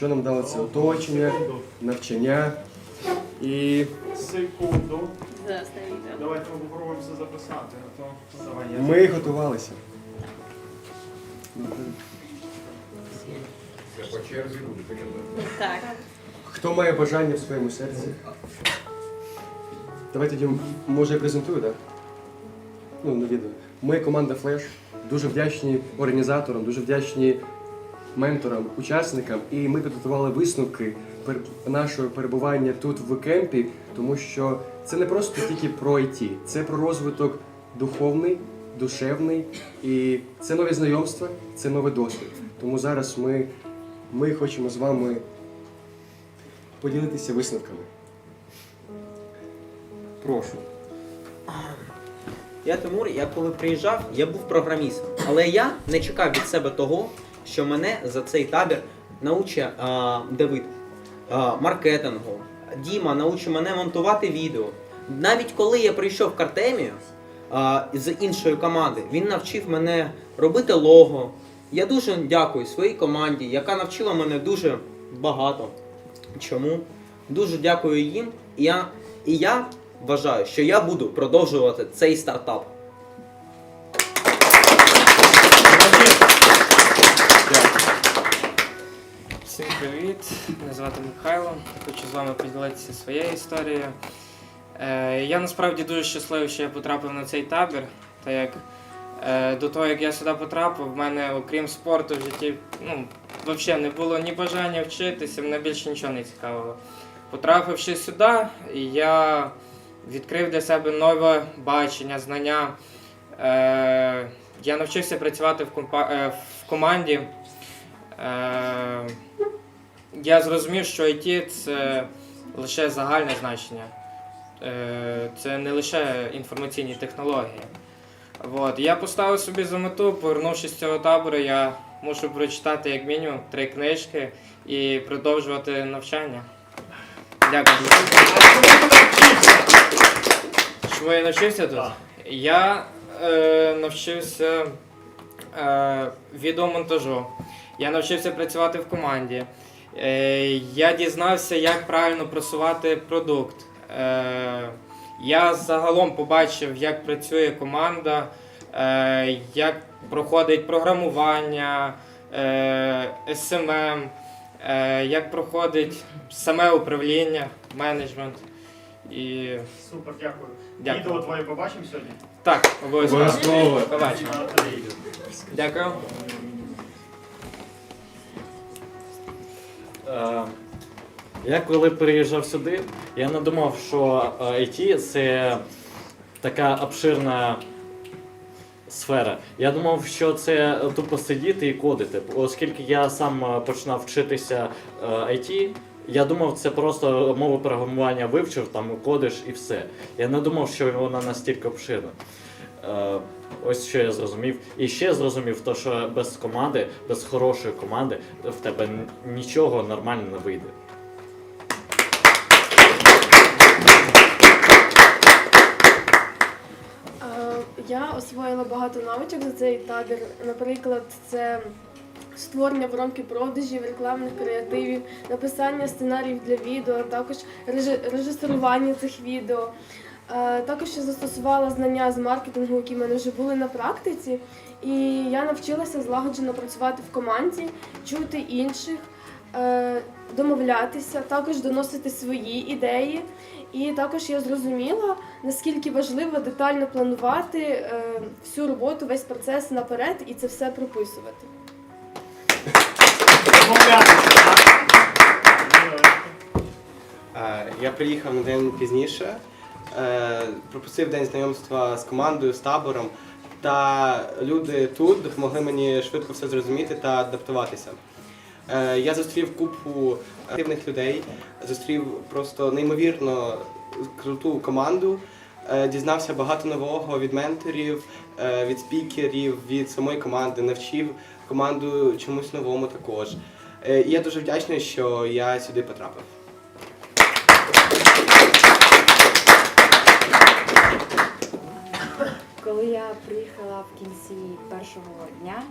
що нам дало це оточення, навчання. І Секунду. Давайте ми попробуємо все записати. А то давай я. ми готувалися. По черзі буде таке. Так. Хто має бажання в своєму серці? Давайте тоді, може, я презентую, так? Ну, на відео. Ми команда Flash. Дуже вдячні організаторам, дуже вдячні менторам, учасникам. І ми підготували висновки нашого перебування тут в кемпі, тому що це не просто тільки про IT, це про розвиток духовний, душевний, і це нові знайомства, це новий досвід. Тому зараз ми, ми хочемо з вами поділитися висновками. Прошу. Я Тимур, я коли приїжджав, я був програмістом. Але я не чекав від себе того, що мене за цей табір научить Давид маркетингу. Діма научить мене монтувати відео. Навіть коли я прийшов в Картемію з іншої команди, він навчив мене робити лого. Я дуже дякую своїй команді, яка навчила мене дуже багато. Чому? Дуже дякую їм. І я, і я вважаю, що я буду продовжувати цей стартап. Всім привіт! Мене звати Михайло. Хочу з вами поділитися своєю історією. Е, я насправді дуже щасливий, що я потрапив на цей табір. Та як е, до того, як я сюди потрапив, в мене, окрім спорту, в житті ну, взагалі не було ні бажання вчитися, мене більше нічого не цікавило. Потрапивши сюди, я відкрив для себе нове бачення, знання. Е, я навчився працювати в, компа- е, в команді. Е, я зрозумів, що IT це лише загальне значення. Е, це не лише інформаційні технології. От. Я поставив собі за мету, повернувшись з цього табору, я мушу прочитати як мінімум три книжки і продовжувати навчання. Дякую. Чому я навчився тут? Я е, навчився е, відеомонтажу. Я навчився працювати в команді. Е, я дізнався, як правильно просувати продукт. Е, я загалом побачив, як працює команда, е, як проходить програмування, е, SMM, е, як проходить саме управління, менеджмент. І Супер, дякую. Дякую. Відео твоє побачимо сьогодні? так, обов'язково. Обов'язково. Побачимо. Дякую. Я коли приїжджав сюди, я не думав, що е, IT це така обширна сфера. Я думав, що це тупо сидіти і кодити. Оскільки я сам е, починав вчитися е, IT, я думав, це просто мову програмування вивчив, там кодиш і все. Я не думав, що вона настільки обширна. Е, Ось що я зрозумів. І ще зрозумів, то, що без команди, без хорошої команди, в тебе нічого нормально не вийде. Е, Я освоїла багато навичок за цей табір. Наприклад, це створення воронки продажів, рекламних креативів, написання сценаріїв для відео, а також режи- режисерування цих відео. Е, Також я застосувала знання з маркетингу, які в мене вже були на практиці, і я навчилася злагоджено працювати в команді, чути інших, е, домовлятися, також доносити свої ідеї. І також я зрозуміла, наскільки важливо детально планувати е, всю роботу, весь процес наперед і це все прописувати. Я приїхав на день пізніше, пропустив день знайомства з командою, з табором, та люди тут допомогли мені швидко все зрозуміти та адаптуватися. Е, Я зустрів купу активних людей, зустрів просто неймовірно круту команду, е, дізнався багато нового від менторів, е, від спікерів, від самої команди, навчив команду чомусь новому також. Е, І я дуже вдячний, що я сюди потрапив. Я приїхала в кінці першого дня,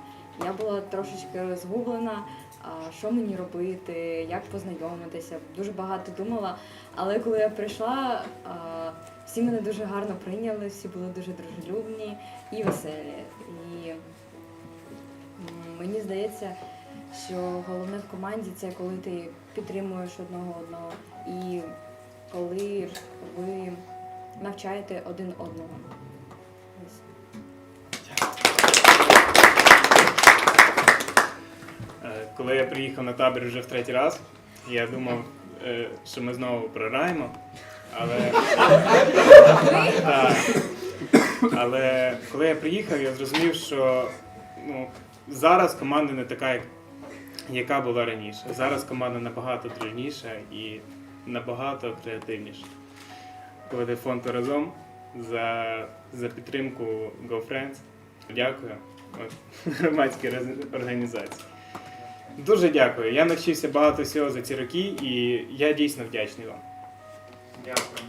я була трошечки розгублена, що мені робити, як познайомитися. Дуже багато думала. Але коли я прийшла, всі мене дуже гарно прийняли, всі були дуже дружелюбні і веселі. І мені здається, що головне в команді це коли ти підтримуєш одного одного і коли ви навчаєте один одного. Коли я приїхав на табір вже в третій раз, я думав, е, що ми знову програємо. Але, Так. Але коли я приїхав, я зрозумів, що ну, зараз команда не така, як, яка була раніше. Зараз команда набагато дружніша і набагато креативніша. Коли фонд разом за, за підтримку GoFriends. Дякую. Громадській організації. Дуже дякую. Я навчився багато всього за ці роки, і я дійсно вдячний вам. Дякую.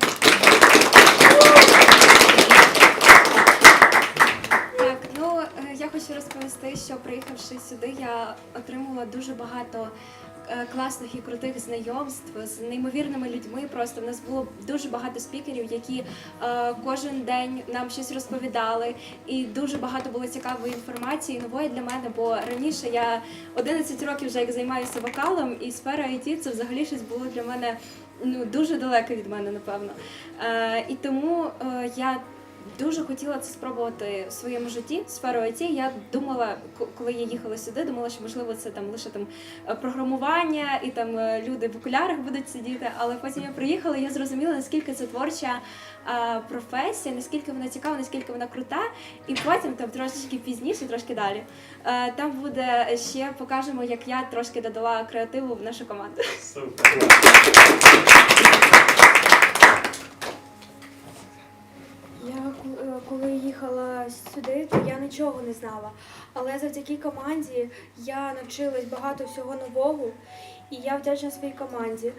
Так, ну е, я хочу розповісти, що приїхавши сюди, я отримала дуже багато класних і крутих знайомств з неймовірними людьми. Просто в нас було дуже багато спікерів, які е, кожен день нам щось розповідали, і дуже багато було цікавої інформації, нової для мене. Бо раніше я 11 років вже як займаюся вокалом, і сфера IT це взагалі щось було для мене ну дуже далеке від мене, напевно. Е, і тому е, я Дуже хотіла це спробувати в своєму житті, сферу IT. Я думала, коли я їхала сюди, думала, що можливо це там лише там е, програмування і там е, люди в окулярах будуть сидіти. Але потім я приїхала, і я зрозуміла, наскільки це творча е, професія, наскільки вона цікава, наскільки вона крута. І потім там трошечки пізніше, трошки далі. Там буде ще покажемо, як я трошки додала креативу в нашу команду. Супер. Я ко- е, коли їхала сюди, то я нічого не знала. Але завдяки команді я навчилась багато всього нового, і я вдячна своїй команді,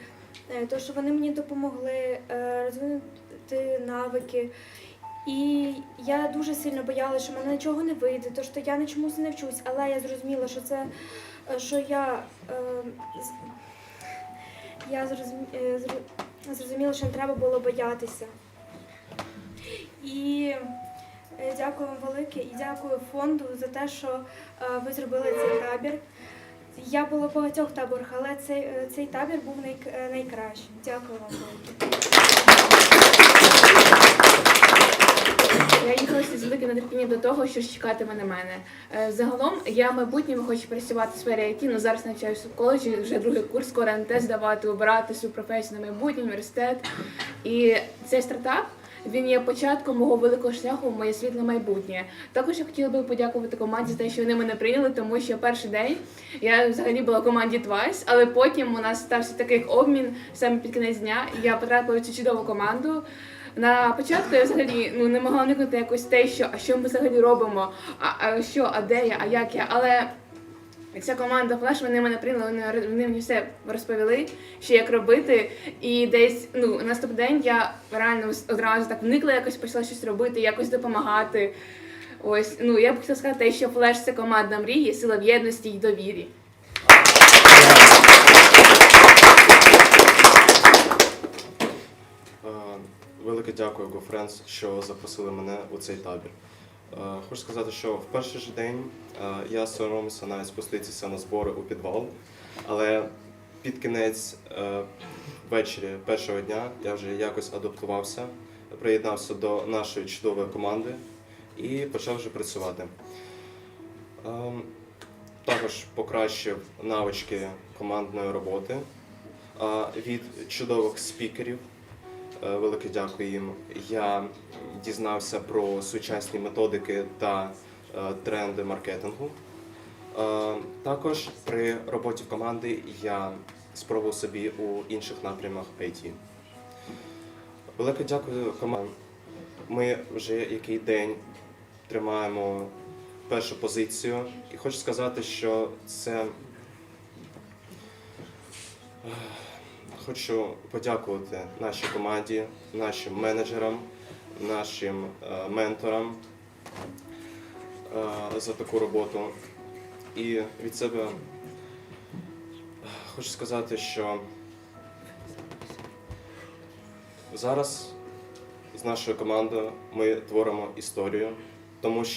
е, то що вони мені допомогли е, розвинути навики. І я дуже сильно боялася, що мене нічого не вийде, то що я нічомусь не вчусь, але я зрозуміла, що це е, що я, я зрозумі- зро- зрозуміла, що не треба було боятися. І е, дякую вам велике і дякую фонду за те, що е, ви зробили цей табір. Я була в багатьох таборах, але цей, е, цей табір був най, найкращий. Дякую вам велике. Я їхала з великим нетерпінням до того, що ж чекатиме на мене. Загалом я майбутньому хочу працювати в сфері IT, але зараз навчаюся в коледжі, вже другий курс, скоро НТ здавати, обирати свою професію на майбутнє, університет. І цей стартап. Він є початком мого великого шляху в моє світле майбутнє. Також я хотіла би подякувати команді за те, що вони мене прийняли, тому що перший день я взагалі була в команді Twice, але потім у нас стався такий обмін саме під кінець дня. Я потрапила в цю чудову команду. На початку я взагалі ну не могла вникнути якось те, що а що ми взагалі робимо, а, а що, а де я, а як я. Але ця команда флеш вони мене прийняли, вони, вони мені все розповіли, що як робити. І десь ну наступний день я реально одразу так вникла, якось почала щось робити, якось допомагати. Ось ну я б хотіла сказати, що флеш це команда мрії, сила в єдності й довірі. Велике дякую GoFriends, що запросили мене у цей табір. Е, Хочу сказати, що в перший же день е, я соромився навіть спуститися на збори у підвал, але під кінець е, ввечері першого дня я вже якось адаптувався, приєднався до нашої чудової команди і почав вже працювати. Ем, Також покращив навички командної роботи від чудових спікерів. Велике дякую їм. Я дізнався про сучасні методики та е, тренди маркетингу. Е, Також при роботі в команді я спробував собі у інших напрямах IT. Велике дякую команді. Ми вже який день тримаємо першу позицію. І хочу сказати, що це. е, Хочу подякувати нашій команді, нашим менеджерам, нашим е, менторам е, за таку роботу. І від себе хочу сказати, що зараз з нашою командою ми творимо історію, тому що